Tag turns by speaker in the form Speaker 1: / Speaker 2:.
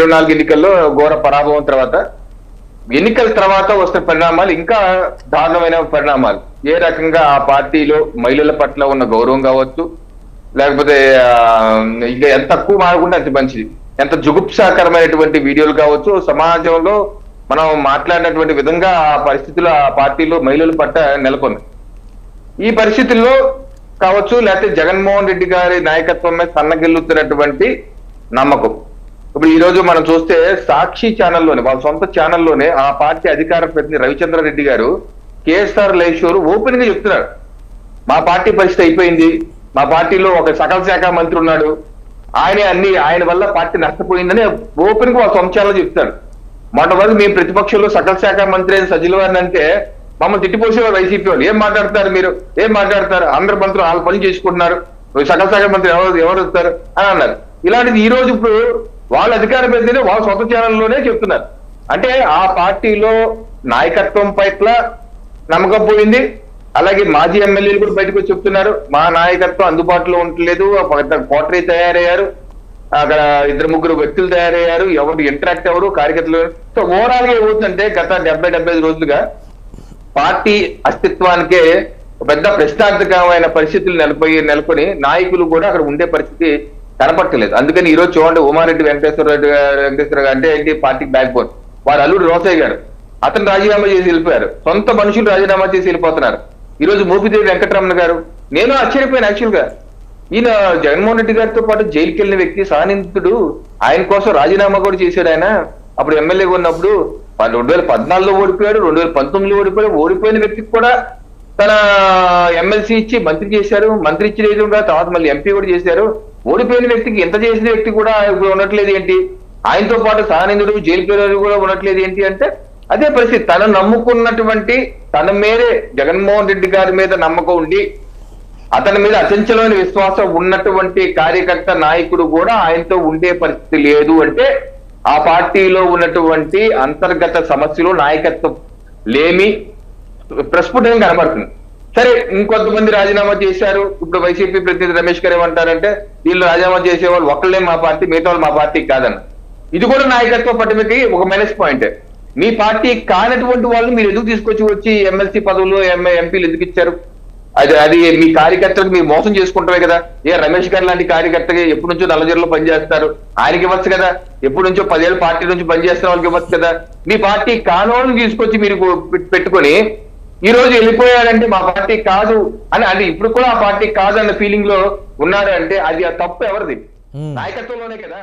Speaker 1: ఇరవై నాలుగు ఎన్నికల్లో ఘోర పరాభవం తర్వాత ఎన్నికల తర్వాత వస్తున్న పరిణామాలు ఇంకా దారుణమైన పరిణామాలు. ఏ రకంగా ఆ పార్టీలో మహిళల పట్ల ఉన్న గౌరవం కావచ్చు లేకపోతే ఇంకా ఎంత తక్కువ మారకుండా అంత మంచిది. ఎంత జుగుప్సాకరమైనటువంటి వీడియోలు కావచ్చు సమాజంలో మనం మాట్లాడినటువంటి విధంగా ఆ పరిస్థితులు ఆ పార్టీలో మహిళల పట్ల నెలకొంది ఈ పరిస్థితుల్లో కావచ్చు లేకపోతే జగన్మోహన్ రెడ్డి గారి నాయకత్వం మీద సన్నగిల్లుతున్నటువంటి నమ్మకం. ఇప్పుడు ఈ రోజు మనం చూస్తే సాక్షి ఛానల్లోనే వాళ్ళ సొంత ఛానల్లోనే ఆ పార్టీ అధికార ప్రతినిధి రవిచంద్ర రెడ్డి గారు కేఎస్ఆర్ లైవ్ ఓపెన్గా చెప్తున్నారు. మా పార్టీ పరిస్థితి అయిపోయింది. మా పార్టీలో ఒక సకల శాఖ మంత్రి ఉన్నాడు. ఆయనే అన్ని ఆయన వల్ల పార్టీ నష్టపోయిందని ఓపెన్గా వాళ్ళ సొంత ఛానల్ చెప్తారు మొన్న వరకు మీ ప్రతిపక్షంలో సకల శాఖ మంత్రి అయిన సజిల్ అని అంటే మమ్మల్ని తిట్టిపోసేవారు వైసీపీ వాళ్ళు. ఏం మాట్లాడతారు మీరు? ఏం మాట్లాడతారు అందరు మంత్రులు వాళ్ళ పని చేసుకుంటున్నారు. సకల శాఖ మంత్రి ఎవరు ఎవరు వస్తారు? అని అన్నారు. ఇలాంటిది ఈ రోజు ఇప్పుడు వాళ్ళ అధికారం ప్రతినిధి వాళ్ళ సొంత ఛానల్లోనే చెప్తున్నారు. అంటే ఆ పార్టీలో నాయకత్వం పట్ల నమ్మకం పోయింది. అలాగే మాజీ ఎమ్మెల్యేలు కూడా బయటకు చెప్తున్నారు మా నాయకత్వం అందుబాటులో ఉండట్లేదు కోటరీ తయారయ్యారు అక్కడ ఇద్దరు ముగ్గురు వ్యక్తులు తయారయ్యారు ఎవరు ఇంటరాక్ట్ ఎవరు కార్యకర్తలు సో ఓవరాల్గా ఏమవుతుందంటే గత డెబ్బై డెబ్బై ఐదు రోజులుగా పార్టీ అస్తిత్వానికే పెద్ద ప్రశ్నార్థకమైన పరిస్థితులు నెలకొయి నెలకొని నాయకులు కూడా అక్కడ ఉండే పరిస్థితి కనపట్టలేదు అందుకని ఈ రోజు చూడండి ఉమారెడ్డి వెంకటేశ్వర రెడ్డి వెంకటేశ్వర గారు అంటే ఏంటి? పార్టీ బ్యాక్ బోన్ వారు అల్లుడు రోసయ్య గారు. అతను రాజీనామా చేసి వెళ్ళిపోయారు. సొంత మనుషులు రాజీనామా చేసి వెళ్ళిపోతున్నారు. ఈ రోజు మోపిదేవి వెంకటరమణ గారు. నేను ఆశ్చర్యపోయాను యాక్చువల్గా. ఈయన జగన్మోహన్ రెడ్డి గారితో పాటు జైలుకి వెళ్ళిన వ్యక్తి సానిందుడు ఆయన కోసం రాజీనామా కూడా చేశాడు ఆయన. అప్పుడు ఎమ్మెల్యేగా ఉన్నప్పుడు రెండు వేల పద్నాలుగులో ఓడిపోయాడు రెండు వేల పంతొమ్మిదిలో ఓడిపోయాడు. ఓడిపోయిన వ్యక్తికి కూడా తన ఎమ్మెల్సీ ఇచ్చి మంత్రి చేశారు మంత్రి ఇచ్చి లేదు తర్వాత మళ్ళీ ఎంపీ కూడా చేశారు. ఓడిపోయిన వ్యక్తికి ఎంత చేసిన వ్యక్తి కూడా ఇప్పుడు ఉండట్లేదు ఏంటి? ఆయనతో పాటు సానిందుడు జైలు పేరు కూడా ఉండట్లేదు ఏంటి అంటే అదే పరిస్థితి. తను నమ్ముకున్నటువంటి తన మీదే జగన్మోహన్ రెడ్డి గారి మీద నమ్మకం ఉండి అతని మీద అచంచలమైన విశ్వాసం ఉన్నటువంటి కార్యకర్త నాయకుడు కూడా ఆయనతో ఉండే పరిస్థితి లేదు అంటే ఆ పార్టీలో ఉన్నటువంటి అంతర్గత సమస్యలు నాయకత్వం లేమి. ప్రస్ఫుటంగా కనబడుతుంది. సరే ఇంకొంతమంది రాజీనామా చేశారు. ఇప్పుడు వైసీపీ ప్రతినిధి రమేష్ గారు ఏమంటారంటే వీళ్ళు రాజీనామా చేసేవాళ్ళు ఒకళ్ళే మా పార్టీ మిగతా వాళ్ళు మా పార్టీ కాదన్న. ఇది కూడా నాయకత్వ పట్టుమకి ఒక మైనస్ పాయింట్ మీ పార్టీ కానటువంటి వాళ్ళు మీరు ఎందుకు తీసుకొచ్చి వచ్చి ఎమ్మెల్సీ పదవులు ఎంఏ ఎంపీలు ఎందుకు ఇచ్చారు? అది అది మీ కార్యకర్తలకు మీరు మోసం చేసుకుంటారే కదా. ఏ రమేష్ గారు లాంటి కార్యకర్తకి ఎప్పటి నుంచో నల్లజర్లో పనిచేస్తారు? ఆయనకి ఇవ్వచ్చు కదా. ఎప్పటి నుంచో పదేళ్ళ పార్టీ నుంచి పనిచేస్తున్న వాళ్ళకి ఇవ్వచ్చు కదా. మీ పార్టీ కానోళ్ళని తీసుకొచ్చి మీరు పెట్టుకొని ఈ రోజు వెళ్ళిపోయాడంటే మా పార్టీ కాదు అని అది ఇప్పుడు కూడా ఆ పార్టీ కాదు అన్న ఫీలింగ్లో ఉన్నాడు అంటే అది ఆ తప్పు ఎవరిది. నాయకత్వంలోనే కదా.